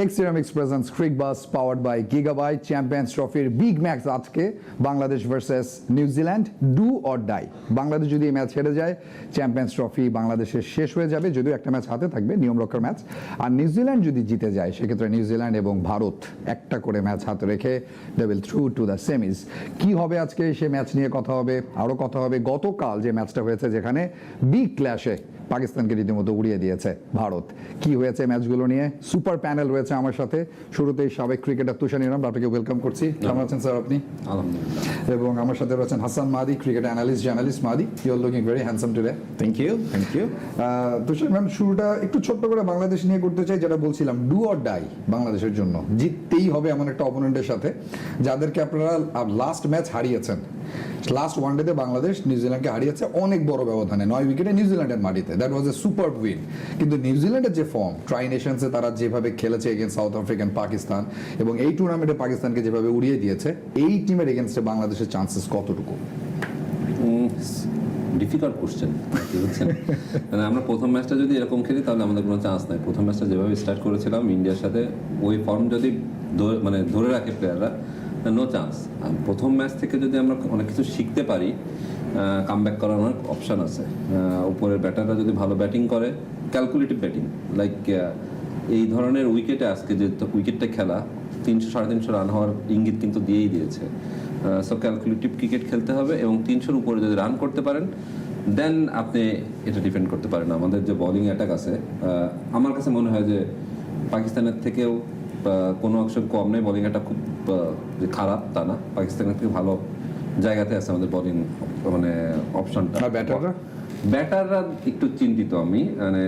Presents Cricbuzz by Gigabyte Champions ট্রফির big match আজকে Bangladesh versus New Zealand do or die Bangladesh যদি এই match হেরে যায় চ্যাম্পিয়ন্স ট্রফি বাংলাদেশের শেষ হয়ে যাবে, যদিও একটা ম্যাচ হাতে থাকবে, নিয়ম রক্ষার ম্যাচ আর নিউজিল্যান্ড যদি জিতে যায়, সেক্ষেত্রে নিউজিল্যান্ড এবং ভারত একটা করে ম্যাচ হাতে রেখে they will through to the semis কি হবে আজকে সে ম্যাচ নিয়ে কথা হবে? আরও কথা হবে। গতকাল যে ম্যাচটা হয়েছে, যেখানে বিগ ক্ল্যাশে পাকিস্তানকে রীতিমতো উড়িয়ে দিয়েছে ভারত। কি হয়েছে ম্যাচগুলো নিয়ে? সুপার প্যানেল রয়েছে আমার সাথে। শুরুতেই সাবেক ক্রিকেটার তুষার ইরাম আপনাকে ওয়েলকাম করছি। কেমন আছেন স্যার আপনি? আলহামদুলিল্লাহ। এবং আমার সাথে রয়েছেন Hasan Mahdi cricket analyst journalist Mahdi. You are looking very handsome today thank you thank you Tushar ma'am শুরুটা একটু ছোট্ট করে বাংলাদেশ নিয়ে করতে চাই যেটা বলছিলাম ডু অর ডাই বাংলাদেশের জন্য। জিততেই হবে এমন একটা অপোনেন্টের সাথে যাদেরকে আপনারা লাস্ট ম্যাচ হারিয়েছেন। লাস্ট ওয়ানডেতে বাংলাদেশ নিউজিল্যান্ডকে হারিয়েছে অনেক বড় ব্যবধানে। নয় উইকেটে নিউজিল্যান্ডের মাটিতে। That was a super win কিন্তু নিউজিল্যান্ডের যে ফর্ম ট্রাই নেশনসে তারা যেভাবে খেলেছে এগেন্স্ট সাউথ আফ্রিকান পাকিস্তান এবং এই টুর্নামেন্টে পাকিস্তানকে যেভাবে উড়িয়ে দিয়েছে এই টিমের এগেনস্টে বাংলাদেশের চান্সেস কতটুকু? ডিফিকাল্ট কোশ্চেন বুঝছেন মানে আমরা প্রথম ম্যাচটা যদি এরকম খেলি তাহলে আমাদের কোনো চান্স নাই। প্রথম ম্যাচটা যেভাবে স্টার্ট করেছিলাম ইন্ডিয়ার সাথে ওই ফর্ম যদি মানে ধরে রাখে প্লেয়াররা নো চান্স প্রথম ম্যাচ থেকে যদি আমরা অনেক কিছু শিখতে পারি কাম ব্যাক করার অনেক অপশান আছে। উপরের ব্যাটাররা যদি ভালো ব্যাটিং করে ক্যালকুলেটিভ ব্যাটিং লাইক এই ধরনের উইকেটে আজকে যে উইকেটটা খেলা, তিনশো সাড়ে তিনশো রান হওয়ার ইঙ্গিত কিন্তু দিয়েই দিয়েছে। সো ক্যালকুলেটিভ ক্রিকেট খেলতে হবে এবং তিনশোর উপরে যদি রান করতে পারেন দেন আপনি এটা ডিপেন্ড করতে পারেন। আমাদের যে বোলিং অ্যাটাক আছে আমার কাছে মনে হয় যে পাকিস্তানের থেকেও কোনো অপশন কম নেই। বোলিং অ্যাটাক খুব খারাপ তা না। পাকিস্তানের থেকে ভালো জায়গাতে আছে আমাদের বোলিং মানে অপশনটা ব্যাটাররা? ব্যাটাররা একটু চিন্তিত আমি। মানে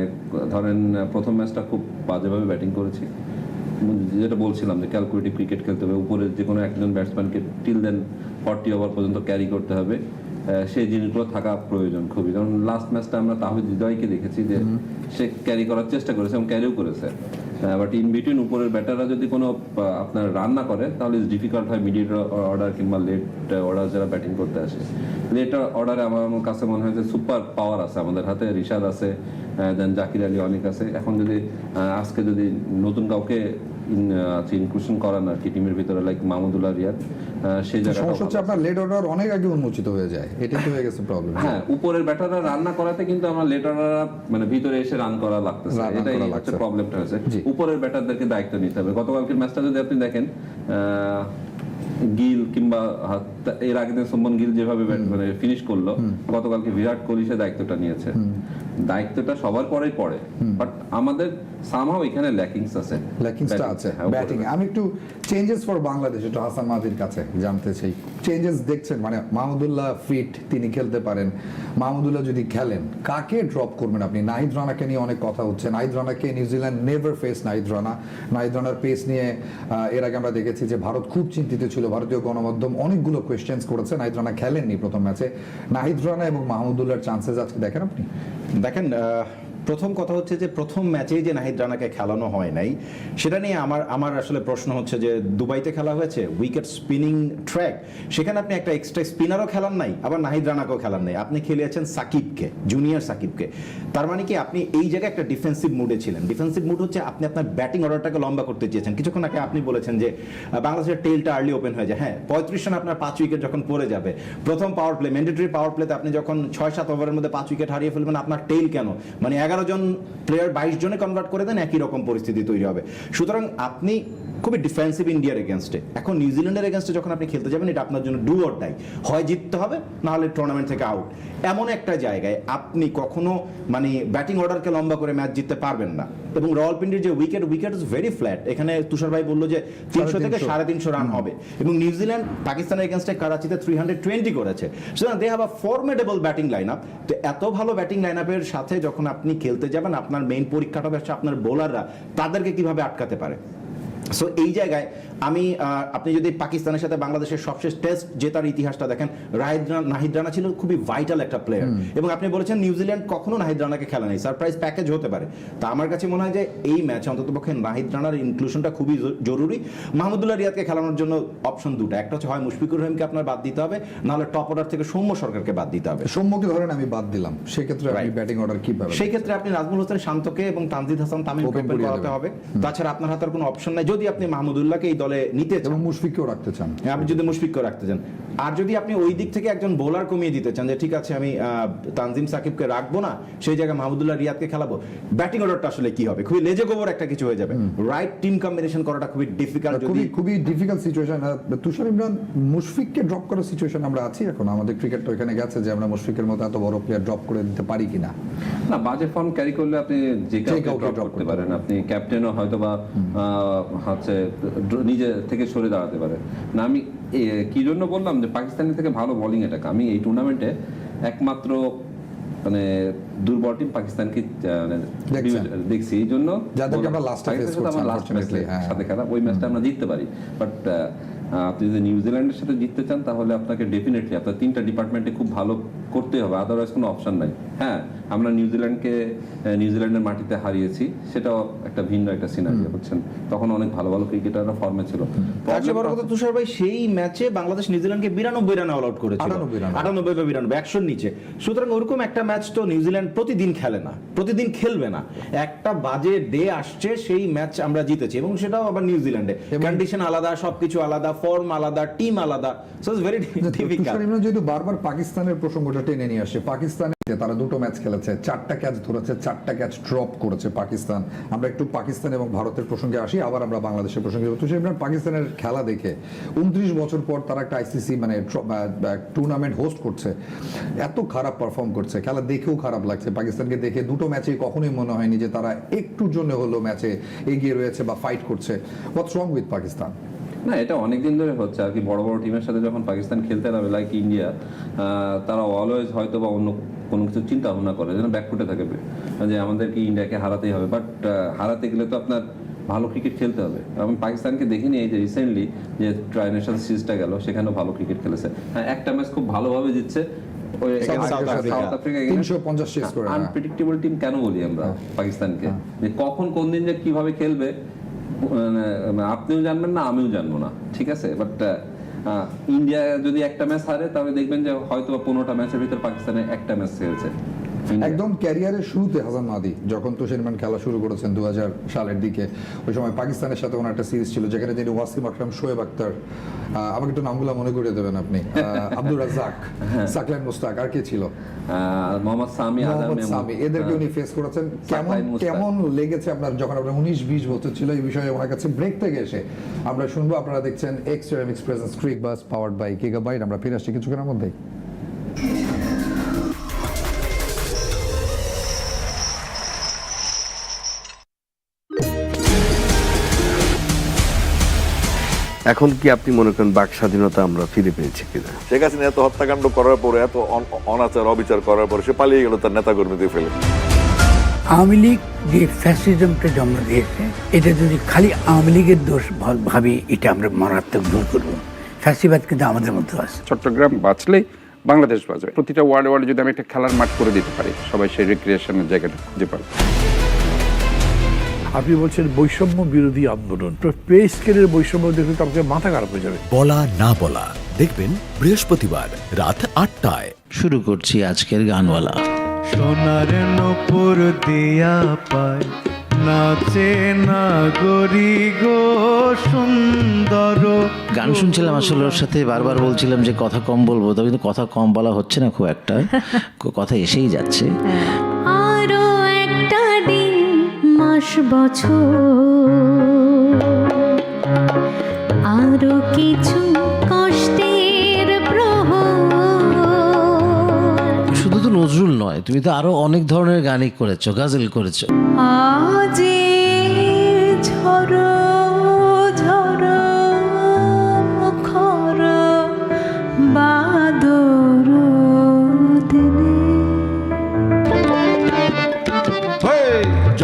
ধরেন প্রথম ম্যাচটা খুব বাজেভাবে ব্যাটিং করেছি। যেটা বলছিলাম যে ক্যালকুলেটিভ ক্রিকেট খেলতে হবে। উপরে যে কোনো একজন ব্যাটসম্যানকে টিল দেন ফর্টি ওভার পর্যন্ত ক্যারি করতে হবে। সেই জিনিসগুলো থাকা প্রয়োজন খুবই। যেমন লাস্ট ম্যাচটা আমরা তাহিদ হৃদয়কে দেখেছি যে সে ক্যারি করার চেষ্টা করেছে এবং ক্যারিও করেছে। বাট ইন বিটুইন উপরের ব্যাটাররা যদি কোনো আপনার রান না করে তাহলে ডিফিকাল্ট হয় মিডিয়েট অর্ডার কিংবা লেট অর্ডার যারা ব্যাটিং করতে আসে। লেট অর্ডারে আমার কাছে মনে হয় যে সুপার পাওয়ার আছে আমাদের হাতে। রিশাদ আছে দেন জাকির আলী অনেক আছে। এখন যদি আজকে যদি নতুন কাউকে ইনক্লুশন করান আর কি টিমের ভিতরে লাইক মাহমুদুল্লাহ রিয়াদ সেই জায়গাটা সমস্যা হচ্ছে আপনার লেট অর্ডার অনেক আগে উন্মোচিত হয়ে যায় এটাই তো হয়ে গেছে প্রবলেম হ্যাঁ উপরের ব্যাটাররা রান্না করাতে কিন্তু আমার লেটাররা মানে ভিতরে এসে রান করা লাগতেছে। এটাই হচ্ছে প্রবলেমটা হয়েছে। উপরের ব্যাটারদেরকে দায়িত্ব নিতে হবে। গতকালকের ম্যাচটা যদি আপনি দেখেন আহ, গিল কিংবা এর আগে দিন সোমন গিল যেভাবে মানে ফিনিশ করল গতকালকে বিরাট কোহলি সে দায়িত্বটা নিয়েছে। দায়িত্বটা সবার পরেই পড়ে। বাট আমাদের সামহাও এখানে ল্যাকিংস আছে। ল্যাকিংসটা আছে। ব্যাটিং আমি একটু চেঞ্জেস ফর বাংলাদেশ একটু হাসান মাহাদির কাছে জানতে চাই। চেঞ্জেস দেখছেন? মানে মাহমুদুল্লাহ ফিট তিনি খেলতে পারেন। মাহমুদুল্লাহ যদি খেলেন কাকে ড্রপ করবেন আপনি? নাহিদ রানাকে নিয়ে অনেক কথা হচ্ছে। Nahid রানাকে New Zealand never face Nahid Rana. Nahid রানার পেস নিয়ে এর আগে আমরা দেখেছি যে ভারত খুব চিন্তিত ছিল। ভারতীয় গণমাধ্যম অনেকগুলো কোয়েশ্চেন্স করেছে। নাহিদ রানা খেলেননি প্রথম ম্যাচে নাহিদ রানা এবং মাহমুদুল্লাহর চান্সেস আজকে দেখেন আপনি? দেখেন প্রথম কথা হচ্ছে যে প্রথম ম্যাচেই যে নাহিদ রানাকে খেলানো হয় নাই, সেটা নিয়ে আমার আমার আসলে প্রশ্ন হচ্ছে যে দুবাইতে খেলা হয়েছে, উইকেট স্পিনিং ট্র্যাক, সেখানে আপনি একটা এক্সট্রা স্পিনারও খেলান নাই, আবার নাহিদ রানাকেও খেলান নাই। আপনি খেলিয়েছেন সাকিবকে জুনিয়র সাকিবকে। তার মানে কি আপনি এই জায়গায় একটা ডিফেন্সিভ মুডে ছিলেন। ডিফেন্সিভ মুড হচ্ছে আপনি আপনার ব্যাটিং অর্ডারটাকে লম্বা করতে চেয়েছেন। কিছুক্ষণ আগে আপনি বলেছেন যে বাংলাদেশের টেলটা আর্লি ওপেন হয়ে যায়। হ্যাঁ পঁয়ত্রিশ রান আপনার পাঁচ উইকেট যখন পড়ে যাবে, প্রথম পাওয়ার প্লে ম্যান্ডেটরি পাওয়ার প্লেতে আপনি যখন ছয় সাত ওভারের মধ্যে পাঁচ উইকেট হারিয়ে ফেলবেন, আপনার টেল কেন? মানে এগারো জন প্লেয়ার বাইশ জনে কনভার্ট করে দেন একই রকম পরিস্থিতি তৈরি হবে। সুতরাং আপনি খুবই ডিফেন্সিভ ইন্ডিয়ার এগেনস্টে এখন নিউজিল্যান্ডের এগেনস্টে যখন আপনি খেলতে যাবেন এটা আপনার জন্য ডু অর ডাই হয় জিততে হবে না হলে টুর্নামেন্ট থেকে আউট এমন একটা জায়গায় আপনি কখনো মানে ব্যাটিং অর্ডারকে লম্বা করে ম্যাচ জিততে পারবেন না। এবং রয়্যালপিন্ডির যে wicket wicket is very flat এখানে তুষার ভাই বলল যে তিনশো থেকে সাড়ে তিনশো রান হবে। এবং নিউজিল্যান্ড পাকিস্তানের এগেনস্টে কারাচিতে থ্রি হান্ড্রেড টোয়েন্টি করেছে। সুতরাং they have a formidable batting line up তো এত ভালো ব্যাটিং লাইন আপের সাথে যখন আপনি খেলতে যাবেন, আপনার মেইন পরীক্ষাটা হচ্ছে আপনার বোলাররা তাদেরকে কীভাবে আটকাতে পারে? সো এই জায়গায় আমি আপনি যদি পাকিস্তানের সাথে বাংলাদেশের সবশেষ টেস্ট জেতার ইতিহাসটা দেখেন রাহিদ নাহিদ রানা ছিল খুবই ভাইটাল একটা প্লেয়ার এবং আপনি বলেছেন নিউজিল্যান্ড কখনো নাহিদ রানাকে খেলা নেই। সারপ্রাইজ প্যাকেজ হতে পারে। তা আমার কাছে মনে হয় যে এই ম্যাচে অন্ততপক্ষে নাহিদ রানার ইনক্লুশনটা খুবই জরুরি। মাহমুদুল্লাহ রিয়াদকে খেলানোর জন্য অপশন দুটো। একটা হচ্ছে হয় মুশফিকুর রহিমকে আপনার বাদ দিতে হবে নাহলে টপ অর্ডার থেকে সৌম্য সরকারকে বাদ দিতে হবে। সৌম্যকে ধরেন আমি বাদ দিলাম? সেক্ষেত্রে আপনি ব্যাটিং অর্ডার কীভাবে সেই ক্ষেত্রে আপনি নাজমুল হোসেন শান্তকে এবং তানজিদ হাসান তামিম ওপেন করাতে হবে। তাছাড়া আপনার হাতে কোনো অপশন নাই। যদি আপনি মাহমুদুল্লাহকে এই দলে নিতে চান। মুশফিককেও রাখতে চান। আপনি যদি মুশফিককে রাখতে চান। আর যদি আপনি ওই দিক থেকে একজন বোলার কমিয়ে দিতে চান যে ঠিক আছে আমি তানজিম সাকিবকে রাখব না সেই জায়গায় মাহমুদুল্লাহ রিয়াদকে খেলাবো ব্যাটিং অর্ডারটা আসলে কি হবে? খুবই লেজে গোবর একটা কিছু হয়ে যাবে। রাইট টিম কম্বিনেশন করাটা খুবই ডিফিকাল্ট যদি খুবই খুবই ডিফিকাল্ট সিচুয়েশন তুষার ইমরান মুশফিককে ড্রপ করার সিচুয়েশন আমরা আছি এখন। আমাদের ক্রিকেট তো এখানে গেছে যে আমরা মুশফিকের মতো এত বড় প্লেয়ার ড্রপ করে দিতে পারি কিনা। না বাজে ফর্ম ক্যারি করলে আপনি যে কাউকে ড্রপ করতে পারেন। আপনি ক্যাপ্টেনও হয়তো বা আহ, হচ্ছে ড্র- নিজে থেকে সরে দাঁড়াতে পারে। না আমি কি জন্য বললাম যে পাকিস্তানের থেকে ভালো বোলিং অ্যাটাক আমি এই টুর্নামেন্টে একমাত্র মানে দুর্বল টিম পাকিস্তানকে মানে? দেখছি। এই জন্য হ্যাঁ। সাথে খেলা ওই ম্যাচটা আমরা জিততে পারি। বাট আপনি যদি নিউজিল্যান্ডের সাথে জিততে চান তাহলে আপনাকে ডেফিনেটলি আপনার তিনটা ডিপার্টমেন্টে খুব ভালো করতে হবে আদারওয়াইজ কোনো অপশন নাই। হ্যাঁ আমরা নিউজিল্যান্ডকে নিউজিল্যান্ডের মাটিতে হারিয়েছি সেটাও একটা ভিন্ন একটা সিনারি বুঝছেন? তখন অনেক ভালো ভালো ক্রিকেটাররা ফর্মে ছিল। তার চেয়ে বড় কথা তুষার ভাই সেই ম্যাচে বাংলাদেশ নিউজিল্যান্ডকে বিরানব্বই রান অল আউট করেছিল। 98 রান। আটানব্বই বা বিরানব্বই একশোর নিচে। সুতরাং ওরকম একটা ম্যাচ তো নিউজিল্যান্ড প্রতিদিন খেলে না প্রতিদিন খেলবে না। একটা বাজে ডে আসছে সেই ম্যাচ আমরা জিতেছি এবং সেটাও আবার নিউজিল্যান্ডে কন্ডিশন আলাদা সবকিছু আলাদা ফর্ম আলাদা টিম আলাদা সো ইটস ভেরি ডিফিকাল্ট যেহেতু বারবার পাকিস্তানের প্রসঙ্গটা টেনে নিয়ে আসে পাকিস্তানে তারা দুটো ম্যাচ খেলেছে, চারটা ক্যাচ ধরেছে, চারটা ক্যাচ ড্রপ করেছে পাকিস্তান। আমরা একটু পাকিস্তান এবং ভারতের প্রসঙ্গে আসি, আবার আমরা বাংলাদেশের প্রসঙ্গে। তুষার পাকিস্তানের খেলা দেখে উনত্রিশ বছর পর তারা একটা আইসিসি মানে টুর্নামেন্ট হোস্ট করছে। এত খারাপ পারফর্ম করছে। খেলা দেখেও খারাপ লাগছে। পাকিস্তানকে দেখে দুটো ম্যাচেই কখনোই মনে হয়নি যে তারা একটুর জন্য হলো ম্যাচে এগিয়ে রয়েছে বা ফাইট করছে। What's wrong with Pakistan? না এটা অনেক দিন ধরে হচ্ছে। আর কি বড় বড় টিমের সাথে যখন পাকিস্তান খেলতে যাবে লাইক ইন্ডিয়া তারা অলওয়েজ হয়তো বা অন্য কোনো কিছু চিন্তা ভাবনা করে যেন ব্যাকফুটে থাকে। যে আমাদেরকে ইন্ডিয়াকে হারাতেই হবে। বাট হারাতে গেলে তো আপনার ভালো ক্রিকেট খেলতে হবে। আমি পাকিস্তানকে দেখিনি এই যে রিসেন্টলি যে ট্রাই নেশন সিরিজটা গেল সেখানেও ভালো ক্রিকেট খেলেছে। হ্যাঁ একটা ম্যাচ খুব ভালোভাবে জিতছে। হ্যাঁ। আনপ্রেডিক্টেবল টিম কেন বলি আমরা পাকিস্তানকে? যে কখন কোন দিন যে কীভাবে খেলবে আপনিও জানবেন না, আমিও জানব না, ঠিক আছে বাট ইন্ডিয়া যদি একটা ম্যাচ হারে, তাহলে দেখবেন যে হয়তো পনেরোটা ম্যাচের ভিতরে পাকিস্তানে একটা ম্যাচ ইন্ডিয়া। একদম ক্যারিয়ারের শুরুতে হাসান মাদি যখন তুষার ইমরান খেলা শুরু করেছেন দু সালের দিকে ওই সময় পাকিস্তানের সাথে ওনার একটা সিরিজ ছিল যেখানে তিনি ওয়াসিম আকরাম শোয়েব আক্তার আমাকে একটু নামগুলো মনে করিয়ে দেবেন আপনি। আহ, আব্দুর রাজ্জাক সাকলাইন মুস্তাক আর কে ছিল? মোহাম্মদ সামি মোহাম্মদ সামি এদেরকে উনি ফেস করেছেন। কেমন কেমন লেগেছে আপনার যখন আপনার উনিশ বিশ বছর ছিল এই বিষয়ে ওনার কাছে ব্রেক থেকে এসে? আমরা শুনব আপনারা দেখছেন X X presence Cricbuzz powered by Gigabyte আমরা ফিরে আসছি কিছুক্ষণের মধ্যেই। এখন কি আপনি মনে করেন বাক স্বাধীনতা আমরা ফিরে পেয়েছি কিনা? শেখ হাসিনা এত হত্যাকাণ্ড করার পরে এত অনাচার অবিচার করার পরে সে পালিয়ে গেল তার নেতা কর্মীদের ফেলে। আওয়ামী লীগ যে ফ্যাসিজমটা জন্ম দিয়েছে এটা যদি খালি আওয়ামী লীগের দোষ ভাবি এটা আমরা মারাত্মক ভুল করব। ফ্যাসিবাদ কিন্তু আমাদের মধ্যে আছে। চট্টগ্রাম বাঁচলে বাংলাদেশ বাঁচবে। প্রতিটা ওয়ার্ল্ড ওয়ার্ল্ডে যদি আমি একটা খেলার মাঠ করে দিতে পারি সবাই সেই রিক্রিয়েশনের জায়গাটা খুঁজে পাবে। আপনি বলছেন বৈষম্য বিরোধী আন্দোলন। তো পে স্কেলের বৈষম্য দেখলে তো আমাকে মাথা খারাপ হয়ে যাবে। বলা না বলা দেখবেন বৃহস্পতিবার রাত আটটায়। শুরু করছি আজকের গানওয়ালা। সোনার নপুর দিয়া পায় নাচে না গরি গো সুন্দর গান শুনছিলাম আসলে ওর সাথে বারবার বলছিলাম যে কথা কম বলব তবে কিন্তু কথা কম বলা হচ্ছে না খুব একটা। কথা এসেই যাচ্ছে। মাস বছর। আরও কিছু কষ্টের শুধু তো নজরুল নয় তুমি তো আরও অনেক ধরনের গানই করেছ গাজল করেছ। আজ ঝড়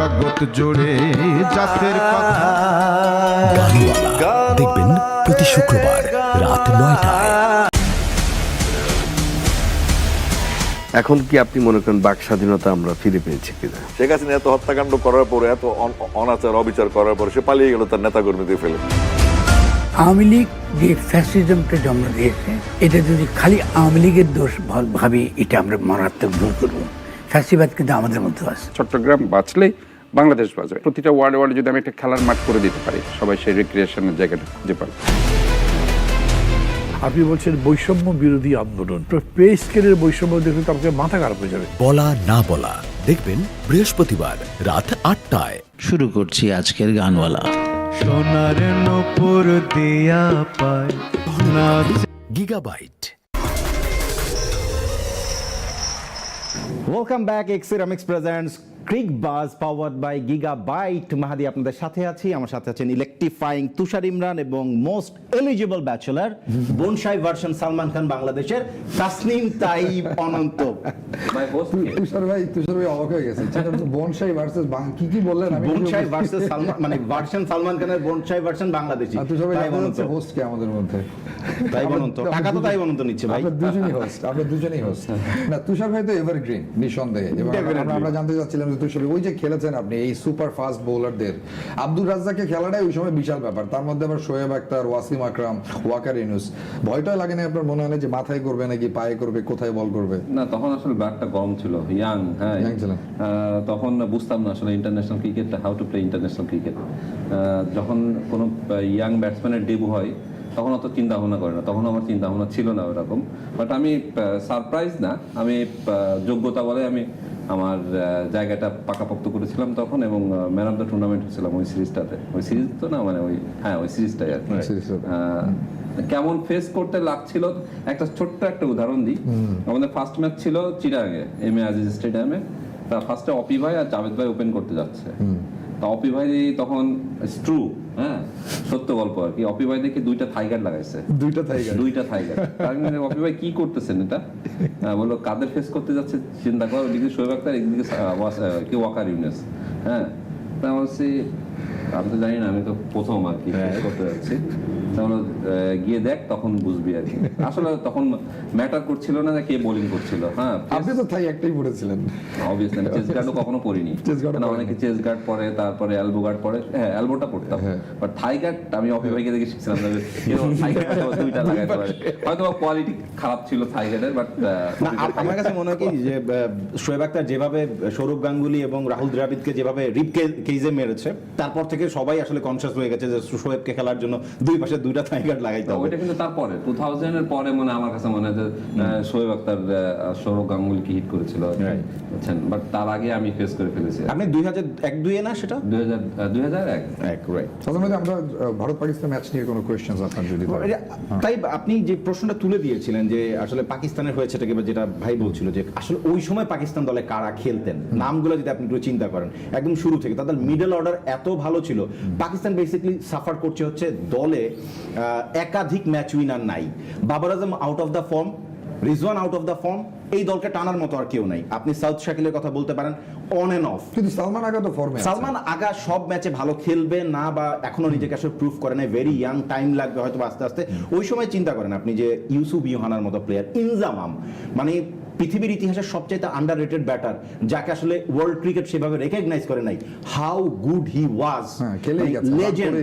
জগৎ জুড়ে জাতের কথা। দেখবেন প্রতি শুক্রবার রাত নয়টায়। এখন কি আপনি মনে করেন বাক স্বাধীনতা আমরা ফিরে পেয়েছি কিনা? শেখ হাসিনা এত হত্যাকাণ্ড করার পরে এত অনাচার অবিচার করার পরে সে পালিয়ে গেল তার নেতা কর্মীদের ফেলে। আওয়ামী লীগ যে ফ্যাসিজমটা জন্ম দিয়েছে এটা যদি খালি আওয়ামী লীগের দোষ ভাব- ভাবি এটা আমরা মারাত্মক ভুল করব। ফ্যাসিবাদ কিন্তু আমাদের মধ্যে আছে। চট্টগ্রাম বাঁচলেই বাংলাদেশ বাঁচবে প্রতিটা ওয়ার্ডে ওয়ার্ডে যদি আমি একটা খেলার মাঠ করে দিতে পারি সবাই সেই রিক্রিয়েশনের জায়গাটা খুঁজে পাবে। আপনি বলছেন বৈষম্য বিরোধী আন্দোলন। পে স্কেলের বৈষম্য দেখলে তো আপনাকে মাথা খারাপ হয়ে যাবে। বলা না বলা। দেখবেন বৃহস্পতিবার রাত আটটায়। শুরু করছি আজকের গানওয়ালা। সোনার নপুর দিয়া পায়। Gigabyte welcome back X Ceramics presents Cricbuzz powered by Gigabyte Mahdi আপনাদের সাথে আছি। আমার সাথে আছেন ইলেকট্রিফাইং তুষার ইমরান এবং most eligible bachelor bonsai version Salman Khan বাংলাদেশের তাসনিম তাইব অনন্ত? তুষার ভাই তুষার ভাই অবাক হয়ে গেছে। বনসাই ভার্সেস কি কি বললেন? আমি বনসাই ভার্সেস সালমান মানে ভার্সন সালমান খানের বনসাই ভার্সন বাংলাদেশি। তুষার ভাই তাইব অনন্ত। হোস্ট কে আমাদের মধ্যে। তাইব অনন্ত। টাকা তো তাইব অনন্ত নিচ্ছে ভাই। আমরা দুজনই হোস্ট আমরা দুজনই হোস্ট না তুষার ভাই তো এভারগ্রিন নিঃসন্দেহে। এবং আমরা জানতে চাচ্ছিলাম ওই যে খেলেছেন আপনি এই সুপার ফাস্ট বোলারদের আব্দুল খেলাটাই ওই সময় বিশাল ব্যাপার। তার মধ্যে আবার শোয়েব আক্তার ওয়াসিম আকরাম ওয়াকার ইনুস ভয়টা লাগে না আপনার মনে হয় যে মাথায় করবে নাকি পায়ে করবে কোথায় বল করবে? না তখন আসলে ব্যাটটা গরম ছিল। ইয়াং হ্যাঁ। তখন বুঝতাম না আসলে ইন্টারন্যাশনাল ক্রিকেটটা how to play international cricket যখন কোনো ইয়াং ব্যাটসম্যানের ডেবু হয় তখন অত চিন্তা ভাবনা করে না। তখন আমার চিন্তা ভাবনা ছিল না ওরকম। বাট আমি সারপ্রাইজ না। আমি যোগ্যতা বলে আমি আমার জায়গাটা পাকাপোক্ত করেছিলাম তখন এবং ম্যান অফ দ্য টুর্নামেন্ট হয়েছিলাম ওই সিরিজটাতে। ওই সিরিজ তো না মানে ওই হ্যাঁ ওই সিরিজটাই আর কেমন ফেস করতে লাগছিল একটা ছোট্ট একটা উদাহরণ দিই। আমাদের ফার্স্ট ম্যাচ ছিল চিরাগে এম এ আজিজ স্টেডিয়ামে তা ফার্স্টে অপি ভাই আর জাভেদ ভাই ওপেন করতে যাচ্ছে। তা অপি ভাই তখন স্ট্রু হ্যাঁ সত্য গল্প আর কি। অপি ভাই দেখি দুইটা থাইগার লাগাইছে। দুইটা টাইগার দুইটা থাইগার আমি অপি ভাই কি করতেছেন এটা? বলল কাদের ফেস করতে যাচ্ছে? চিন্তা করো ওদিকে শোয়েব আক্তার একদিকে কি ওয়াকার ইউনেস। হ্যাঁ তা বলছি আমি তো জানি না আমি তো প্রথম আর কি ফেস করতে যাচ্ছি। তা বলল, গিয়ে দেখ তখন বুঝবি আর কি। আসলে তখন ম্যাটার করছিল না যে কে বোলিং করছিল হ্যাঁ আপনি তো থাই একটাই পড়েছিলেন। অবভিয়াসলি আমি চেস গার্ডও কখনো পড়িনি। Chess guard না অনেকে চেস গার্ড পরে তারপরে এলবো গার্ড পরে হ্যাঁ এলবোটা পড়তাম। বাট থাই গার্ড আমি অফি ভাইকে দেখে শিখছিলাম যে থাই গার্ড দুইটা লাগাইতে পারে। হয়তো কোয়ালিটি খারাপ ছিল থাই গার্ডের বাট না আমার কাছে মনে হয় কি যে শোয়েব আক্তার যেভাবে সৌরভ গাঙ্গুলি এবং রাহুল দ্রাবিদকে যেভাবে রিপ কেজে মেরেছে তারপর থেকে সবাই আসলে কনসিয়াস হয়ে গেছে যে শোয়েবকে খেলার জন্য দুই পাশে দুইটা টাইগার লাগাইতে হবে। ওইটা কিন্তু তারপরে টু থাউজেন্ডের পরে মনে হয় আমার কাছে মনে হয় যে শোয়েব আক্তার সৌরভ গাঙ্গুলিকে হিট করেছিল. বুঝছেন? বাট তার আগে আমি ফেস করে ফেলেছি। আপনি দুই হাজার এক দুইয়ে না সেটা? দুই হাজার দুই হাজার এক। এক রাইট সাধারণত আমরা ভারত পাকিস্তান ম্যাচ নিয়ে কোনো কোয়েশ্চেন্স আপনার যদি তাই আপনি যে প্রশ্নটা তুলে দিয়েছিলেন যে আসলে পাকিস্তানের হয়েছে এটাকে যেটা ভাই বলছিল যে আসলে ওই সময় পাকিস্তান দলে কারা খেলতেন নামগুলো যদি আপনি একটু চিন্তা করেন একদম শুরু থেকে তাদের মিডল অর্ডার এত ভালো ছিল। পাকিস্তান বেসিক্যালি সাফার করছে হচ্ছে দলে একাধিক ম্যাচ উইনার নাই। Babar Azam out of the form Rizwan out of the form এই দলকে টানার মতো আর কেউ নাই। আপনি সাউথ শাকিলের কথা বলতে পারেন অন এন্ড অফ কিন্তু সালমান আগা তো ফর্মে সালমান আগা সব ম্যাচে ভালো খেলবে না বা এখনও নিজেকে আসলে প্রুফ করে নাই। ভেরি ইয়াং টাইম লাগবে হয়তো আস্তে আস্তে। ওই সময় চিন্তা করেন আপনি যে ইউসুফ ইউহানার মতো প্লেয়ার ইনজামাম। মানে পৃথিবীর ইতিহাসের সবচেয়ে আন্ডার রেটেড ব্যাটার যাকে আসলে ওয়ার্ল্ড ক্রিকেট সেভাবে রেকগনাইজ করে নাই how good he was legend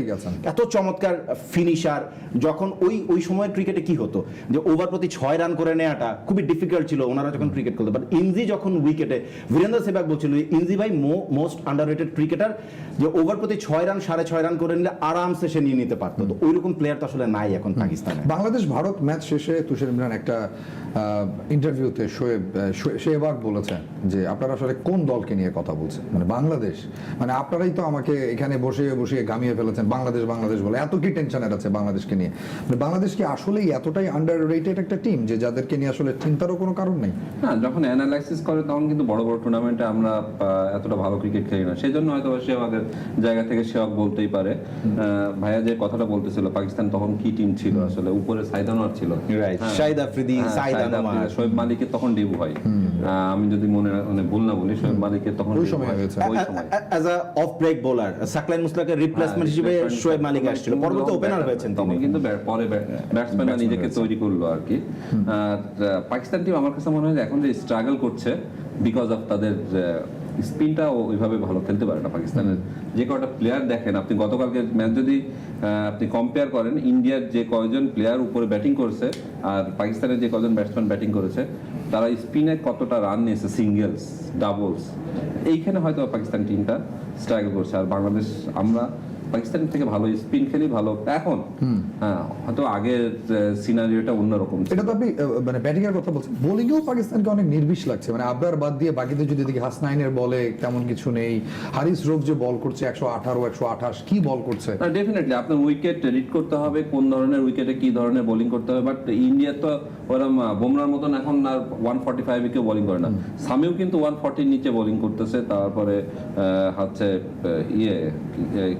এত চমৎকার ফিনিশার যখন ওই ওই সময়ের ক্রিকেটে কি হতো? যে ওভার প্রতি ছয় রান করে নেওয়াটা খুবই ডিফিকাল্ট ছিল ওনারা যখন ক্রিকেট খেলতো। বাট ইনজি যখন উইকেটে বীরেন্দ্র সেবাগ বলছিল ইনজি ভাই মোস্ট আন্ডার রেটেড ক্রিকেটার যে ওভার প্রতি ছয় রান সাড়ে ছয় রান করে নিলে আরামসে সে নিয়ে নিতে পারতো। তো ওইরকম প্লেয়ার তো আসলে নাই এখন পাকিস্তানে। বাংলাদেশ ভারত ম্যাচ শেষে তুষার ইমরান একটা ইন্টারভিউতে শোয়েব আহ, শোয়ে- শেহবাগ বলেছেন যে আপনারা আসলে কোন দলকে নিয়ে কথা বলছেন? মানে বাংলাদেশ। মানে আপনারাই তো আমাকে এখানে বসিয়ে বসিয়ে গামিয়ে ফেলেছেন বাংলাদেশ বাংলাদেশ বলে। এত কি টেনশনের আছে বাংলাদেশকে নিয়ে? মানে বাংলাদেশ কি আসলেই এতটাই আন্ডার রেটেড একটা টিম যে যাদেরকে নিয়ে আসলে চিন্তারও কোনো কারণ নেই? হ্যাঁ যখন অ্যানালাইসিস করে তখন কিন্তু বড় বড় টুর্নামেন্টে আমরা এতটা ভালো ক্রিকেট খেলি না। সেই জন্য হয়তো সেহবাগের জায়গা থেকে সেহবাগ বলতেই পারে। আহ, ভাইয়া যে কথাটা বলতেছিল পাকিস্তান তখন কি টিম ছিল? আসলে উপরে সাইদানোয়ার ছিল। Right. হ্যাঁ। শাহিদ আফ্রিদি, হ্যাঁ, সাইদ শোয়েব মালিকের তখন ডেবু হয়। আমি যদি মনে মানে ভুল না বলি শোয়েব মালিকের তখন ওই সময় হয়েছে। ওই সময়। As a off break bowler Saqlain মুসলাকের replacement হিসেবে শোয়েব মালিক আসছিল। কিন্তু ওপেনার হয়েছেন তিনি। কিন্তু পরে ব্যাটসম্যানরা নিজেকে তৈরি করল আর কি। পাকিস্তান টিম আমার কাছে মনে হয় যে এখন যে স্ট্রাগল করছে বিকজ অফ তাদের স্পিনটা ওইভাবে ভালো খেলতে পারে না পাকিস্তানের। যে কটা প্লেয়ার দেখেন, আপনি গতকালকে ম্যাচ যদি আপনি কম্পেয়ার করেন, ইন্ডিয়ার যে কয়জন প্লেয়ার উপরে ব্যাটিং করছে আর পাকিস্তানের যে কয়জন ব্যাটসম্যান ব্যাটিং করেছে, তারা স্পিনে কতটা রান নিয়েছে সিঙ্গেলস ডাবলস এইখানে হয়তো পাকিস্তান টিমটা স্ট্রাগল করছে। আর বাংলাদেশ, আমরা পাকিস্তানের থেকে ভালো স্পিন খেলি ভালো। এখন হ্যাঁ হয়তো আগের সিনারিওটা অন্যরকম এটা তো আপনি মানে ব্যাটিং এর কথা বলছেন। বোলিংয়েও পাকিস্তানকে অনেক নির্বিষ লাগছে। মানে আবরার বাদ দিয়ে বাকিদের যদি দেখি হাসনাইনের বলে তেমন কিছু নেই। হারিস রোফ যে বল করছে একশো আঠারো একশো আঠাশ কি বল করছে? না ডেফিনেটলি আপনার উইকেট রিড করতে হবে কোন ধরনের উইকেটে কি ধরনের বোলিং করতে হবে। বাট ইন্ডিয়া তো বুমরার মতন এখন আর ওয়ান ফর্টি ফাইভে কেউ বোলিং করে না। সামিও কিন্তু ওয়ান ফর্টির নিচে বোলিং করতেছে। তারপরে আহ, হচ্ছে ইয়ে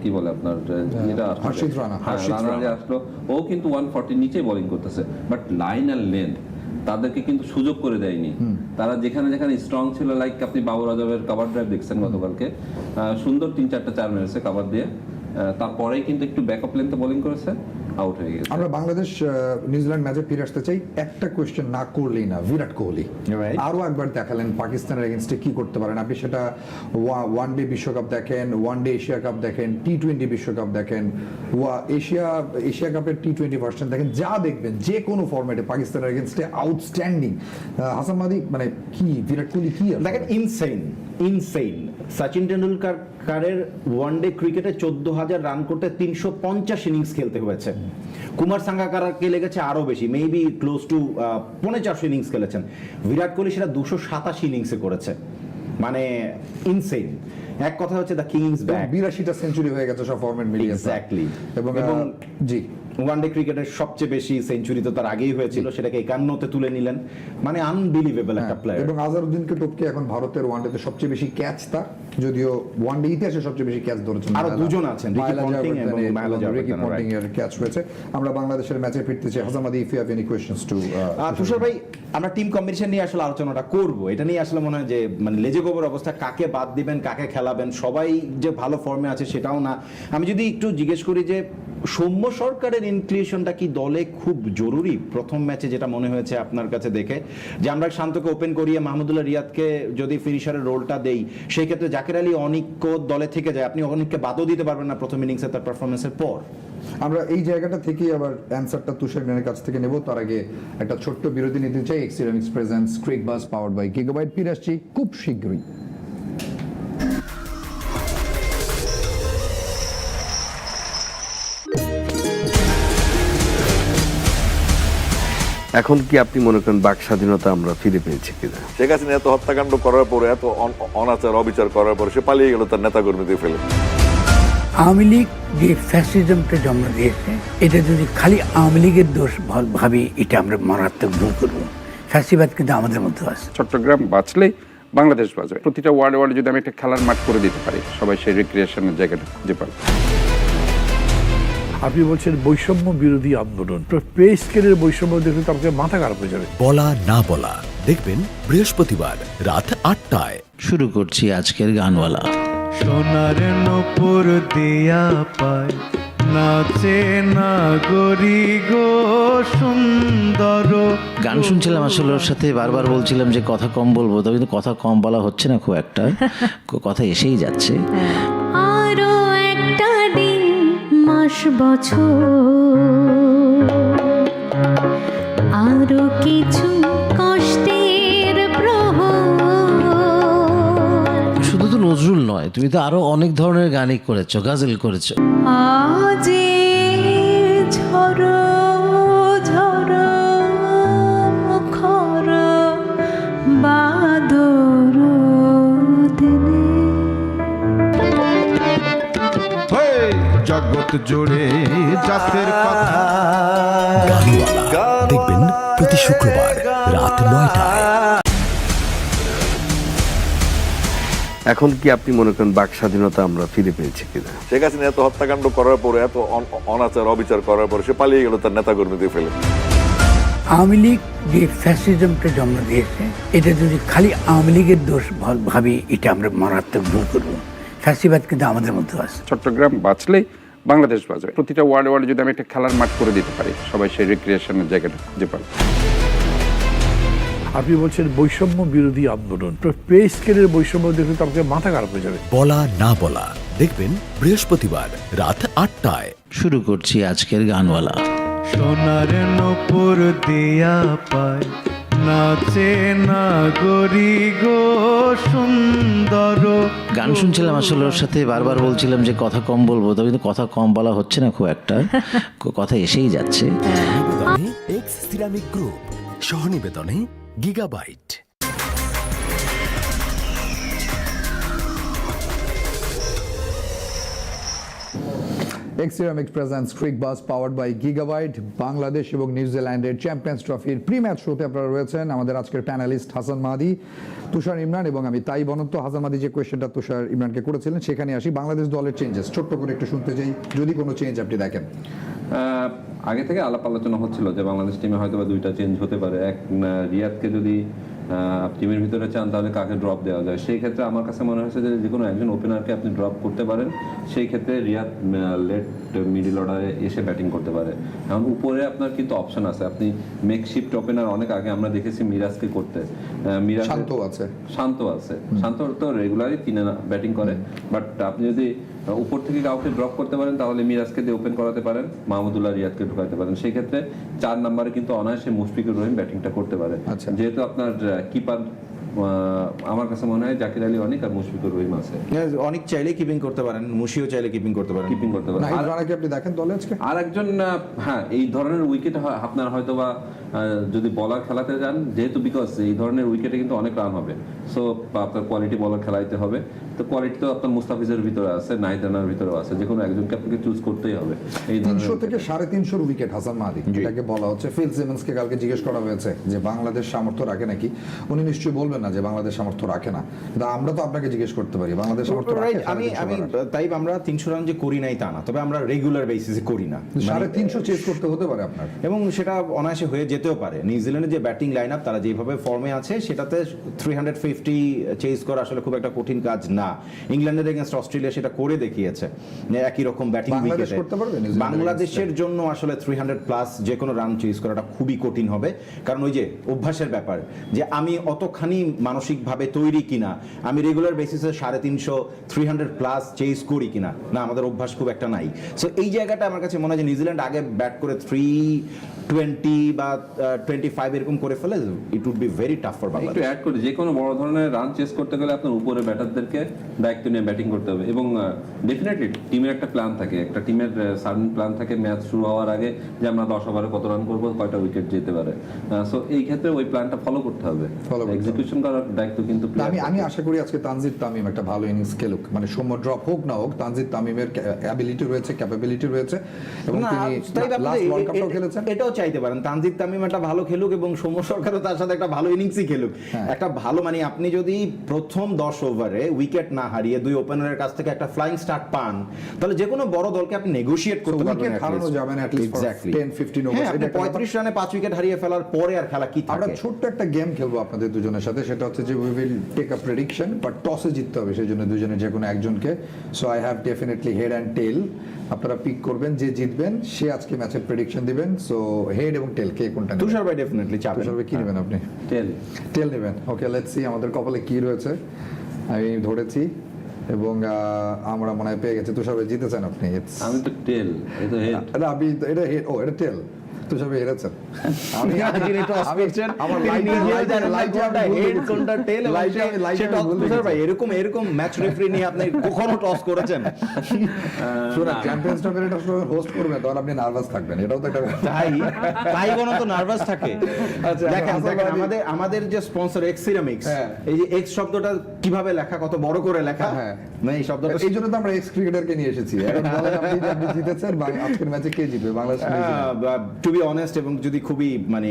কি- বলে আপনার হর্ষিত রানা, হ্যাঁ, রানা আসলো। ও কিন্তু ওয়ান ফর্টির নিচে বোলিং করতেছে বাট লাইন আর লেন্থ তাদেরকে কিন্তু সুযোগ করে দেয়নি। তারা যেখানে যেখানে স্ট্রং ছিল লাইক আপনি বাবুর আজমের কাভার ড্রাইভ দেখছেন গতকালকে সুন্দর তিন চারটা চার মেরেছে কাভার দিয়ে। তারপরে তারপরেই কিন্তু একটু ব্যাকআপ লেন্থে বোলিং করেছে। আউট হয়ে গেছে। আমরা বাংলাদেশ নিউজিল্যান্ড ম্যাচে ফিরে আসতে চাই। একটা কোয়েশ্চেন না করলেই না বিরাট কোহলি। Right. আরও একবার দেখালেন পাকিস্তানের এগেনস্টে কি করতে পারেন। আপনি সেটা ওয়ান ডে বিশ্বকাপ দেখেন ওয়ান ডে এশিয়া কাপ দেখেন টি টোয়েন্টি বিশ্বকাপ দেখেন ওয়া- এশিয়া এশিয়া কাপের টি টোয়েন্টি ভার্সন দেখেন যা দেখবেন যে কোনো ফরম্যাটে পাকিস্তানের এগেনস্টে আউটস্ট্যান্ডিং হাসান মাদি মানে কি বিরাট কোহলি কি দেখেন ইনসেইন ইনসেইন সচিন টেন্ডুলকার কারের ওয়ানডে ক্রিকেটে চোদ্দ হাজার রান করতে তিনশো পঞ্চাশ ইনিংস খেলতে হয়েছে। কুমার সাঙ্গাকারকে লেগেছে আরও বেশি মেবি ক্লোজ টু পৌনে চারশো ইনিংস খেলেছেন। বিরাট কোহলি সেটা দুশো সাতাশি ইনিংসে করেছে। মানে ইনসেইন এক কথা হচ্ছে দ্য কিংস ব্যাক বিরাশিটা সেঞ্চুরি হয়ে গেছে সব ফরম্যাট মিলিয়ে. এবং এবং জি। ওয়ানডে ক্রিকেটের সবচেয়ে বেশি সেঞ্চুরি তো তার আগেই হয়েছিল সেটাকে একান্নতে তুলে নিলেন। মানে আনবিলিভেবল একটা প্লেয়ার এবং আজারউদ্দিনকে টপকে এখন ভারতের ওয়ানডেতে সবচেয়ে বেশি ক্যাচ তার। যদিও ওয়ানডে ইতিহাসে সবচেয়ে বেশি ক্যাচ ধরেছেন আরও দুজন আছেন, রিকি পন্টিং এবং রিকি পন্টিং এর ক্যাচ হয়েছে আমরা বাংলাদেশের ম্যাচে ফিরতে চাই Hasan Mahdi if you have any questions to Tushar ভাই আমরা টিম কম্বিনেশন নিয়ে আসলে আলোচনাটা করব। এটা নিয়ে আসলে মনে হয় যে মানে লেজে গোবর অবস্থা কাকে বাদ দিবেন কাকে খেলাবেন সবাই যে ভালো ফর্মে আছে সেটাও না। আমি যদি একটু জিজ্ঞেস করি যে সৌম্য সরকারের ইনক্লুশনটা কি দলে খুব জরুরি? প্রথম ম্যাচে যেটা মনে হয়েছে আপনার কাছে দেখে যে আমরা শান্তকে ওপেন করিয়ে মাহমুদুল্লাহ রিয়াদকে যদি ফিনিশারের রোলটা দেই সেই ক্ষেত্রে জাকের আলী অনিক্য দলে থেকে যায়। আপনি অনিককে বাদও দিতে পারবেন না প্রথম ইনিংসে তার পারফরমেন্সের পর। আমরা এই জায়গাটা থেকেই আবার অ্যান্সারটা তুষার জ্ঞানের কাছ থেকে নেব। তার আগে একটা ছোট্ট বিরতি নিতে চাই। Excellence presence Cricbuzz power by Gigabyte ফিরে আসছি খুব শীঘ্রই। এখন কি আপনি মনে করেন বাক স্বাধীনতা আমরা ফিরে পেয়েছি কিনা? শেখ হাসিনা এত হত্যাকাণ্ড করার পরে এত অনাচার অবিচার করার পরে সে পালিয়ে গেল তার নেতা কর্মীদের ফেলে। আওয়ামী লীগ যে ফ্যাসিজমটা জন্ম দিয়েছে এটা যদি খালি আওয়ামী লীগের দোষ ভাবি এটা আমরা মারাত্মক ভুল করব। ফ্যাসিবাদ কিন্তু আমাদের মধ্যে আছে। চট্টগ্রাম বাঁচলেই বাংলাদেশ বাঁচবে। প্রতিটা ওয়ার্ডে ওয়ার্ডে যদি আমি একটা খেলার মাঠ করে দিতে পারি সবাই সেই রিক্রিয়েশনের জায়গাটা খুঁজে পাবে। আপনি বলছেন বৈষম্য বিরোধী আন্দোলন। পে স্কেলের বৈষম্য দেখলে তো আপনাকে মাথা খারাপ হয়ে যাবে। বলা না বলা। দেখবেন বৃহস্পতিবার রাত আটটায়। শুরু করছি আজকের গানওয়ালা। সোনার নপুর দিয়া পায়। নাচে না গরি গো সুন্দর গান শুনছিলাম আসলে ওর সাথে বারবার বলছিলাম যে কথা কম বলব তবে কিন্তু কথা কম বলা হচ্ছে না খুব একটা। কথা এসেই যাচ্ছে। দিন মাস বছর। আরও কিছু কষ্টের প্রহ শুধু তো নজরুল নয় তুমি তো আরও অনেক ধরনের গানই করেছ গাজল করেছ। আজ ঝড় জগৎ জুড়ে জাতের কথা। দেখবেন প্রতি শুক্রবার রাত নয়টায়। এখন কি আপনি মনে করেন বাক স্বাধীনতা আমরা ফিরে পেয়েছি কিনা? শেখ হাসিনা এত হত্যাকাণ্ড করার পরে এত অনাচার অবিচার করার পরে সে পালিয়ে গেল তার নেতা কর্মীদের ফেলে। আওয়ামী লীগ যে ফ্যাসিজমটা জন্ম দিয়েছে এটা যদি খালি আওয়ামী লীগের দোষ ভাবি এটা আমরা মারাত্মক ভুল করব। ফ্যাসিবাদ কিন্তু আমাদের মধ্যে আছে। চট্টগ্রাম বাঁচলেই বাংলাদেশ বাঁচবে প্রতিটা ওয়ার্ডে ওয়ার্ডে যদি আমি একটা খেলার মাঠ করে দিতে পারি সবাই সেই রিক্রিয়েশনের জায়গাটা খুঁজে পাবে। আপনি বলছেন বৈষম্য বিরোধী আন্দোলন। পে স্কেলের বৈষম্য দেখলে তো আপনাকে মাথা খারাপ হয়ে যাবে। বলা না বলা। দেখবেন বৃহস্পতিবার রাত আটটায়। শুরু করছি আজকের গানওয়ালা। সোনার নপুর দিয়া পায়। নাচে নাগরি গো সুন্দর গান শুনছিলাম আসলে ওর সাথে বারবার বলছিলাম যে কথা কম বলব তবে কিন্তু কথা কম বলা হচ্ছে না খুব একটা। কথা এসেই যাচ্ছে। X ceramic group সহনিবেদনে Gigabyte X Ceramics presents Cricbuzz powered by Gigabyte Bangladesh এবং নিউজিল্যান্ডের চ্যাম্পিয়ন্স ট্রফির প্রি ম্যাচ শোতে আপনারা রয়েছেন। আমাদের আজকের প্যানেলিস্ট হাসান মাহাদি, তুষার ইমরান এবং আমি তাই বনন্ত। হাসান মাহাদি যে কোয়েশ্চেনটা তুষার ইমরানকে করেছিলেন, সেখানে আসি। বাংলাদেশ দলের চেঞ্জেস ছোট্ট করে একটু শুনতে চাই। যদি কোনো চেঞ্জ আপনি দেখেন। আগে থেকে আলাপ আলোচনা হচ্ছিল যে বাংলাদেশ টিমে হয়তো বা দুইটা চেঞ্জ হতে পারে। এক রিয়াদকে যদি টিমের ভিতরে চান তাহলে কাকে ড্রপ দেওয়া যায়? সেই ক্ষেত্রে আমার কাছে মনে হয়েছে যে যে কোনো একজন ওপেনারকে আপনি ড্রপ করতে পারেন। সেই ক্ষেত্রে রিয়াদ লেট মিডিল অর্ডারে এসে ব্যাটিং করতে পারে। এখন উপরে আপনার কিন্তু অপশন আছে। আপনি মেকশিফট ওপেনার অনেক আগে আমরা দেখেছি মিরাজকে করতে। মিরাজ শান্ত আছে। শান্ত আছে। শান্ত তো রেগুলারই তিনে ব্যাটিং করে। বাট আপনি যদি উপর থেকে কাউকে ড্রপ করতে পারেন তাহলে মিরাজকে দিয়ে ওপেন করাতে পারেন মাহমুদুল্লাহ রিয়াদকে ঢুকাতে পারেন সেই ক্ষেত্রে চার নাম্বারে কিন্তু অনায়াসে মুশফিকুর রহিম ব্যাটিংটা করতে পারে আচ্ছা। যেহেতু আপনার কিপার আমার কাছে মনে হয় জাকির আলী অনেক আর মুশফিকুর রহিম আছে। অনেক চাইলে কিপিং করতে পারেন মুশিও চাইলে কিপিং করতে পারেন। কিপিং করতে পারে নাহিদ আর- রানাকে আপনি দেখেন দলে আজকে? আর একজন হ্যাঁ এই ধরনের উইকেট আপনার হয়তো বা যদি বলার খেলাতে যান যেহেতু বিকজ এই ধরনের উইকেটে কিন্তু অনেক রান হবে। সো আপনার কোয়ালিটি বলার খেলাইতে হবে। তো কোয়ালিটি তো আপনার মুস্তাফিজের ভিতরে আছে নাহিদ রানার ভিতরেও আছে। যে কোনো একজনকে আপনাকে চুজ করতেই হবে এই তিনশো থেকে সাড়ে তিনশোর উইকেট হাসান মাহাদি। যেটাকে বলা হচ্ছে। ফিল সিমন্সকে কালকে জিজ্ঞেস করা হয়েছে যে বাংলাদেশ সামর্থ্য রাখে নাকি? উনি নিশ্চয়ই বলবেন না যে বাংলাদেশ সামর্থ্য রাখে না। কিন্তু আমরা তো আপনাকে জিজ্ঞেস করতে পারি বাংলাদেশ সামর্থ্য রাখে আমি আমি তাই আমরা তিনশো রান যে করি নাই তা না তবে আমরা রেগুলার বেসিসে করি না। সাড়ে মানে- তিনশো চেস করতে হতে পারে আপনার। এবং সেটা অনায়াসে হয়ে যেতেও পারে। নিউজিল্যান্ডের যে ব্যাটিং লাইন আপ তারা যেভাবে ফর্মে আছে সেটাতে থ্রি হান্ড্রেড ফিফটি চেস করা আসলে খুব একটা কঠিন কাজ না। ইংল্যান্ডের এগেনস্ট অস্ট্রেলিয়া সেটা করে দেখিয়েছে একই রকম ব্যাটিং নিউজিল্যান্ডের বাংলাদেশের জন্য আসলে থ্রি হান্ড্রেড প্লাস যে কোনো রান চেস করাটা খুবই কঠিন হবে। কারণ ওই যে অভ্যাসের ব্যাপার যে আমি অতখানি মানসিকভাবে তৈরি কিনা? আমি রেগুলার বেসিসে সাড়ে তিনশো থ্রি হান্ড্রেড প্লাস চেস করি কিনা? না আমাদের অভ্যাস খুব একটা নাই। সো এই জায়গাটা আমার কাছে মনে হয় যে নিউজিল্যান্ড আগে ব্যাট করে থ্রি টোয়েন্টি বা টোয়েন্টি ফাইভ এরকম করে ফেলে it would be very tough for একটু বাংলাদেশ অ্যাড করি যে কোনো বড় ধরনের রান চেস করতে গেলে আপনার উপরে ব্যাটারদেরকে দায়িত্ব নিয়ে ব্যাটিং করতে হবে। এবং ডেফিনেটলি টিমের একটা প্ল্যান থাকে। একটা টিমের সার্টেন প্ল্যান থাকে ম্যাচ শুরু হওয়ার আগে যে আমরা দশ ওভারে কত রান করব কয়টা উইকেট যেতে পারে। সো এই ক্ষেত্রে ওই প্ল্যানটা ফলো করতে হবে। Follow করতে হবে। এক্সিকিউশন করার দায়িত্ব কিন্তু আমি আমি আশা করি আজকে তানজিদ তামিম একটা ভালো ইনিংস খেলুক। মানে সৌম্য ড্রপ হোক না হোক তানজিদ তামিমের অ্যাবিলিটি রয়েছে ক্যাপাবিলিটি রয়েছে এবং তিনি আপনি লাস্ট ওয়ার্ল্ড কাপটাও খেলেছেন। এটাও চাইতে পারেন। তানজিদ তামিম একটা ভালো খেলুক এবং সৌম্য সরকারও তার সাথে একটা ভালো ইনিংসই খেলুক। হ্যাঁ। একটা ভালো মানে আপনি যদি প্রথম দশ ওভারে উইকেট না হারিয়ে দুই ওপেনারের কাছ থেকে একটা ফ্লাইং স্টার্ট পান তাহলে যে কোনো বড় দলকে আপনি নেগোশিয়েট করতে পারবেন হারানো যাবে না at 10, 15 overs, হ্যাঁ আপনি এটা একটা ব্যাপার। পঁয়ত্রিশ রানে পাঁচ উইকেট হারিয়ে ফেলার পরে আর খেলা কি আমরা ছোট্ট একটা গেম খেলব আপনাদের দুজনের সাথে সেটা হচ্ছে যে we will take a prediction but টসে জিততে হবে সেই জন্য দুজনের যে কোনো একজনকে। So I have definitely head and tail আপনারা পিক করবেন যে জিতবেন সে আজকে ম্যাচের প্রেডিকশন দিবেন। সো হেড এবং টেল কে কোনটা? তুষার ভাই ডেফিনেটলি চাপ তুষার ভাই কি নেবেন আপনি? টেল টেল নেবেন। ওকে লেটস সি আমাদের কপালে কি রয়েছে। আমি ধরেছি এবং আমরা মনে হয় পেয়ে গেছি। তুষার ভাই জিতেছেন আপনি। আমি তো টেল তো হেড এটা আপনি এটা হেড ও এটা টেল হেরেছেন এরকম এরকম ম্যাচ রেফারি নিয়ে আপনি কখনো টস করেছেন? চ্যাম্পিয়ন্স ট্রফির এটা হোস্ট করবে তখন আপনি নার্ভাস থাকবেন এটাও তো একটা তাই? তাই তো নার্ভাস থাকে। আচ্ছা, দেখেন দেখেন আমাদের আমাদের যে স্পন্সর এক্সিরামিক্স হ্যাঁ। এই যে এক্স শব্দটা কীভাবে লেখা কত বড় করে লেখা? হ্যাঁ। না এই শব্দটা এই জন্য তো আমরা এক্স ক্রিকেটারকে নিয়ে এসেছি। এখন আপনি জিতেছেন আজকের ম্যাচে কে জিতবে? বাংলাদেশ বি অনেস্ট এবং যদি খুবই মানে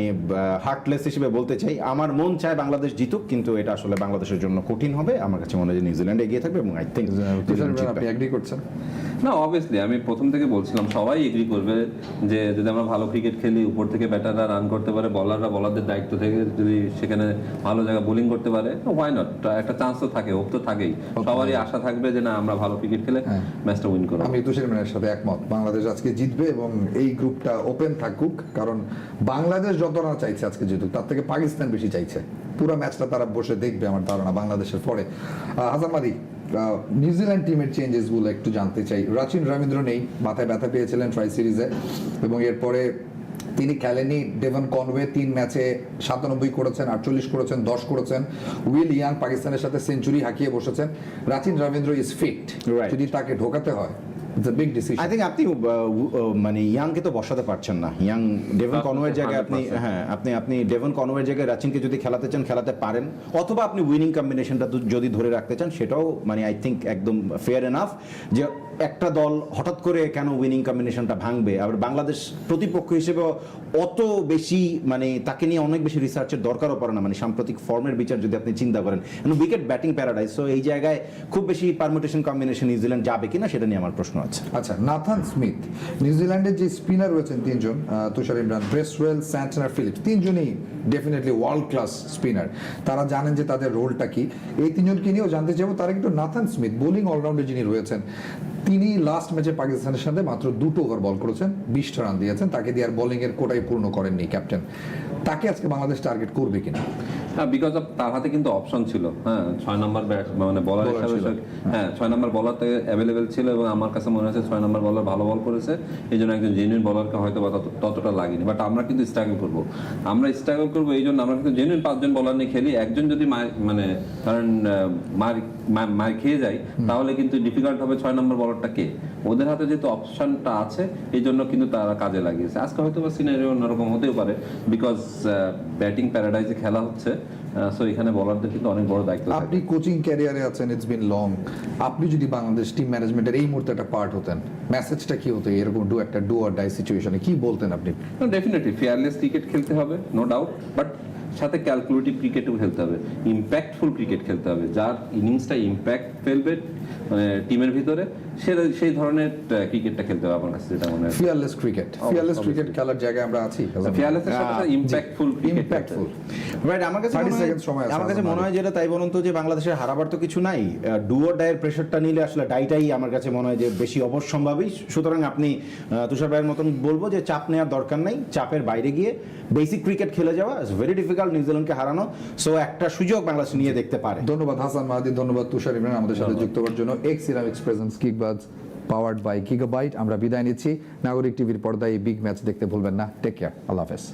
হার্টলেস হিসেবে বলতে চাই আমার মন চায় বাংলাদেশ জিতুক কিন্তু এটা আসলে বাংলাদেশের জন্য কঠিন হবে। আমার কাছে মনে হয় নিউজিল্যান্ড এগিয়ে থাকবে এবং আই থিঙ্ক আপনি করছেন? না অবভিয়াসলি আমি প্রথম থেকে বলছিলাম সবাই এগ্রি করবে যে যদি আমরা ভালো ক্রিকেট খেলি উপর থেকে ব্যাটাররা রান করতে পারে বলাররা বলারদের দায়িত্ব থেকে যদি সেখানে ভালো জায়গায় বোলিং করতে পারে ওয়াই নট একটা চান্স তো থাকে হোপ তো থাকেই। সবারই আশা থাকবে যে না আমরা ভালো ক্রিকেট খেলে ম্যাচটা উইন করব। আমি তুষার সাথে একমত। বাংলাদেশ আজকে জিতবে এবং এই গ্রুপটা ওপেন থাকুক কারণ বাংলাদেশ যত রান চাইছে আজকে জিতুক তার থেকে পাকিস্তান বেশি চাইছে। পুরো ম্যাচটা তারা বসে দেখবে আমার ধারণা বাংলাদেশের পরে। আহ, হাসান মাদি আহ, নিউজিল্যান্ড টিমের চেঞ্জেসগুলো একটু জানতে চাই। রাচিন রবীন্দ্র নেই মাথায় ব্যথা পেয়েছিলেন ট্রাই সিরিজে এবং এরপরে তিনি খেলেনি ডেভন কনওয়ে তিন ম্যাচে সাতানব্বই করেছেন আটচল্লিশ করেছেন দশ করেছেন। উইল ইয়াং পাকিস্তানের সাথে সেঞ্চুরি হাঁকিয়ে বসেছেন। রাচিন রবীন্দ্র ইজ ফিট যদি তাকে ঢোকাতে হয় it's big decision I think আপনি মানে ইয়াংকে তো বসাতে পারছেন না। ইয়াং ডেভন কনওয়ের জায়গায় আপনি হ্যাঁ আপনি আপনি ডেভন কনওয়ের জায়গায় রাচিনকে যদি খেলাতে চান খেলাতে পারেন। অথবা আপনি উইনিং কম্বিনেশনটা যদি ধরে রাখতে চান সেটাও মানে আই থিঙ্ক একদম ফেয়ার এনাফ যে একটা দল হঠাৎ করে কেন উইনিং কম্বিনেশনটা ভাঙবে? আবার বাংলাদেশ প্রতিপক্ষ হিসেবে অত বেশি মানে তাকে নিয়ে অনেক বেশি রিসার্চের দরকারও পড়ে না মানে সাম্প্রতিক ফর্মের বিচার যদি আপনি চিন্তা করেন। উইকেট ব্যাটিং প্যারাডাইস সো এই জায়গায় খুব বেশি পারমুটেশন কম্বিনেশন নিউজিল্যান্ড যাবে কিনা সেটা নিয়ে আমার প্রশ্ন আছে। আচ্ছা নাথান স্মিথ নিউজিল্যান্ডের যে স্পিনার রয়েছেন তিনজন Tushar Imran Bracewell Santner Philip তিনজনই ডেফিনেটলি ওয়ার্ল্ড ক্লাস স্পিনার তারা জানেন যে তাদের রোলটা কি। এই তিনজনকে নিয়েও জানতে চাইব, তারা কিন্তু নাথান স্মিথ বোলিং অলরাউন্ডার যিনি রয়েছেন তিনি লাস্ট ম্যাচে পাকিস্তানের সাথে মাত্র দুটো ওভার বল করেছেন, বিশটা রান দিয়েছেন। তাকে দিয়ে আর বোলিং এর কোটাই পূর্ণ করেননি ক্যাপ্টেন তাকে আজকে বাংলাদেশ টার্গেট করবে কিনা? হ্যাঁ বিকজ অফ তার হাতে কিন্তু অপশন ছিল। হ্যাঁ ছয় নম্বর ব্যাট মানে বলার হিসাবে হ্যাঁ ছয় নম্বর বলার থেকে অ্যাভেলেবেল ছিল এবং আমার কাছে মনে হচ্ছে ছয় নম্বর বলার ভালো বল করেছে। এই জন্য একজন জেনুইন বলারকে হয়তো বা ততটা লাগেনি। বাট আমরা কিন্তু স্ট্রাগল করব। আমরা স্ট্রাগল করব এই জন্য আমরা কিন্তু জেনুইন পাঁচজন বলার নিয়ে খেলি। একজন যদি মানে আহ, মার মার খেয়ে যায় তাহলে কিন্তু ডিফিকাল্ট হবে ছয় নম্বর বলারটা কে? ওদের হাতে যেহেতু অপশনটা আছে এই জন্য কিন্তু তারা কাজে লাগিয়েছে। আজকে হয়তো বা সিনারিও অন্যরকম হতেও পারে। বিকজ ব্যাটিং প্যারাডাইজে খেলা হচ্ছে। সো এখানে বলারদের কিন্তু অনেক বড় দায়িত্ব আপনি কোচিং ক্যারিয়ারে আছেন ইটস বিন লং আপনি যদি বাংলাদেশ টিম ম্যানেজমেন্টের এই মুহূর্তে একটা পার্ট হতেন মেসেজটা কি হতো? এরকম ডু একটা ডু আর ডাই সিচুয়েশনে কি বলতেন আপনি? ডেফিনেটলি ফেয়ারলেস ক্রিকেট খেলতে হবে নো ডাউট বাট সাথে ক্যালকুলেটিভ ক্রিকেটও খেলতে হবে। ইম্প্যাক্টফুল ক্রিকেট খেলতে হবে। যার ইনিংসটা ইম্প্যাক্ট ফেলবে মানে টিমের ভিতরে সে সেই ধরনের ক্রিকেটটা খেলতে হবে আমার কাছে যেটা মনে হয়। ফিয়ারলেস ক্রিকেট ফিয়ারলেস ক্রিকেট খেলার জায়গায় আমরা আছি ফেয়ারলেসের সাথে ইম্প্যাক্টফুল ইম্প্যাক্টফুল রাইট আমার কাছে মনে হয়- সময় আমার কাছে মনে হয় যেটা তাই বলুন তো যে বাংলাদেশের হারাবার তো কিছু নাই। ডুয়ার ডায়ের প্রেশারটা নিলে আসলে ডাইটাই আমার কাছে মনে হয় যে বেশি অবশ্যম্ভাবী। সুতরাং আপনি তুষার ভাইয়ের মতন বলব যে চাপ নেওয়ার দরকার নাই। চাপের বাইরে গিয়ে বেসিক ক্রিকেট খেলে যাওয়া ভেরি ডিফিকাল্ট নিউজিল্যান্ডকে হারানো। সো একটা সুযোগ বাংলাদেশ নিয়ে দেখতে পারে। ধন্যবাদ হাসান মাহাদি ধন্যবাদ তুষার ইমরান আমাদের সাথে যুক্ত হওয়ার জন্য। X এক্সপ্রেসেন্স presents Cricbuzz powered by Gigabyte আমরা বিদায় নিচ্ছি। নাগরিক টিভির পর্দায় এই বিগ ম্যাচ দেখতে ভুলবেন না। টেক কেয়ার আল্লাহ হাফেজ।